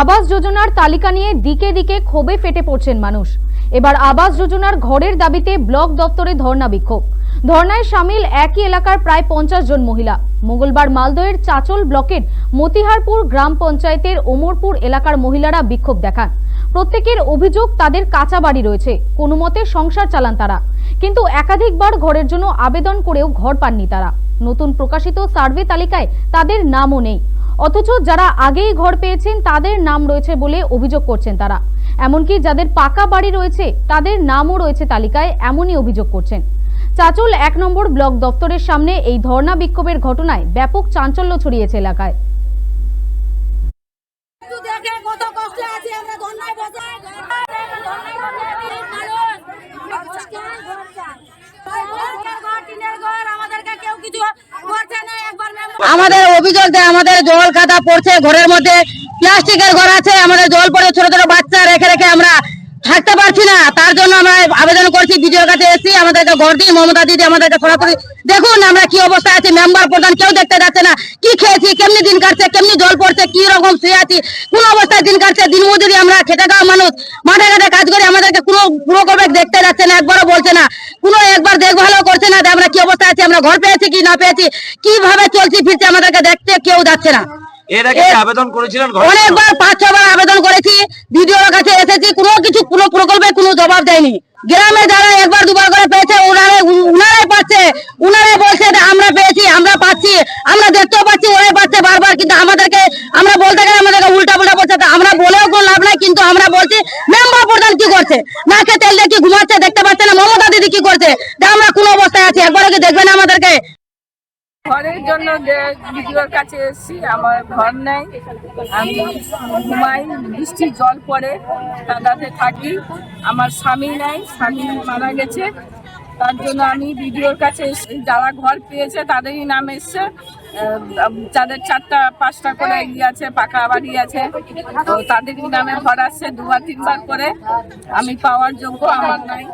আবাস যোজনার তালিকা নিয়ে দিকে দিকে ক্ষোভে ফেটে পড়ছেন মানুষ। এবার আবাস যোজনার ঘরের দাবিতে ব্লক দপ্তরে ধর্ণা বিক্ষোভ। ধর্নায় সামিল একই এলাকার প্রায় পঞ্চাশ জন মহিলা। মঙ্গলবার মালদহের চাচল ব্লকের মতিহারপুর গ্রাম পঞ্চায়েতের ওমরপুর এলাকার মহিলারা বিক্ষোভ দেখান। প্রত্যেকের অভিযোগ তাদের কাঁচা বাড়ি রয়েছে। কোনো মতে সংসার চালান তারা। কিন্তু একাধিকবার ঘরের জন্য আবেদন করেও ঘর পাননি তারা। নতুন প্রকাশিত সার্ভে তালিকায় তাদের নামও নেই। অথচ যারা আগেই ঘর পেয়েছেন, তাদের নাম রয়েছে বলে অভিযোগ করছেন তারা। এমনকি যাদের পাকা বাড়ি রয়েছে, তাদের নামও রয়েছে তালিকায়, এমনই অভিযোগ করছেন। চাচল এক নম্বর ব্লক দপ্তরের সামনে এই ধর্ণা বিক্ষোভের ঘটনায় ব্যাপক চাঞ্চল্য ছড়িয়েছে এলাকায় একটু দেখে কত কষ্ট আছে আমরা ধন্যায় বসে ধন্যায় বসে মানুষ ঘর চাই। ঘর, ঘর, টিনের ঘর, আমাদেরকে কেউ কিছু করছে না একবার মেম্বার আমাদের অভিযোগ দেয় আমাদের জল খাতা পড়ছে ঘরের মধ্যে। প্লাস্টিকের ঘর আছে, আমাদের জল পড়ে ছোট ছোট বাচ্চা রেখে রেখে আমরা থাকতে পারছি না। তার জন্য আমরা আবেদন করছি, বিডিওর কাছে এসেছি, আমাদেরকে ঘর দিই মমতা দিদি আমাদেরকে সরাসরি দেখুন আমরা কি অবস্থায় আছি মেম্বার প্রধান কেউ দেখতে যাচ্ছে না। কি খেয়েছি, কেমনি দিন কাটছে, কেমনি জল পড়ছে, কি রকম শুয়ে আছি, কোন অবস্থায় দিন কাটছে দিন মজুরি আমরা খেটে খাওয়া মানুষ। মাঠে ঘাটে কাজ করে আমাদেরকে কোনো পুরো করবে দেখতে যাচ্ছে না, একবারও বলছে না কোনো একবার দেখভালও করছে না আমরা কি অবস্থায় আছি আমরা ঘর পেয়েছি কি না পেয়েছি কীভাবে চলছি ফিরছি আমাদেরকে দেখতে কেউ যাচ্ছে না। এর আগে কি আবেদন করেছিলেন অনেকবার পাঁচ ছবার আবেদন করেছি ভিডিওর কাছে এসেছি কোনো কিছু কোনো প্রকল্পে কোনো জবাব দেয়নি। গ্রামে যারা একবার দুবার করে পেয়েছে ওনারা উনারাই পাচ্ছে উনারাই বলছে আমরা পেয়েছি আমরা পাচ্ছি আমরা দেখতেও পাচ্ছি ওরাই পাচ্ছে বারবার কিন্তু আমাদেরকে আমরা বলতে গেলে আমাদেরকে উল্টা পুল্টা বলছে আমরা বলেও কোনো লাভ নাই কিন্তু আমরা বলছি মেম্বার প্রধান কি করছে? নাকে তেল দিয়ে কি ঘুমাচ্ছে দেখতে পাচ্ছে না মমতা দিদি কি করছে? আমরা কোন অবস্থায় আছি একবার কি দেখবেন আমাদেরকে? ঘরের জন্য ভিডিওর কাছে এসেছি, আমার ঘর নেই, আমি ঘুমাই, বৃষ্টির জল পড়ে তাদাতে থাকি, আমার স্বামী নাই, স্বামী মারা গেছে, তার জন্য আমি ভিডিওর কাছে যারা ঘর পেয়েছে, তাদেরই নাম এসছে। যাদের চারটা, পাঁচটা করে ইয়ে আছে, পাকা বাড়ি আছে, তো তাদেরই নামে ঘর আসছে, দুবার, তিনবার করে আমি পাওয়ার যোগ্য আমার নাই।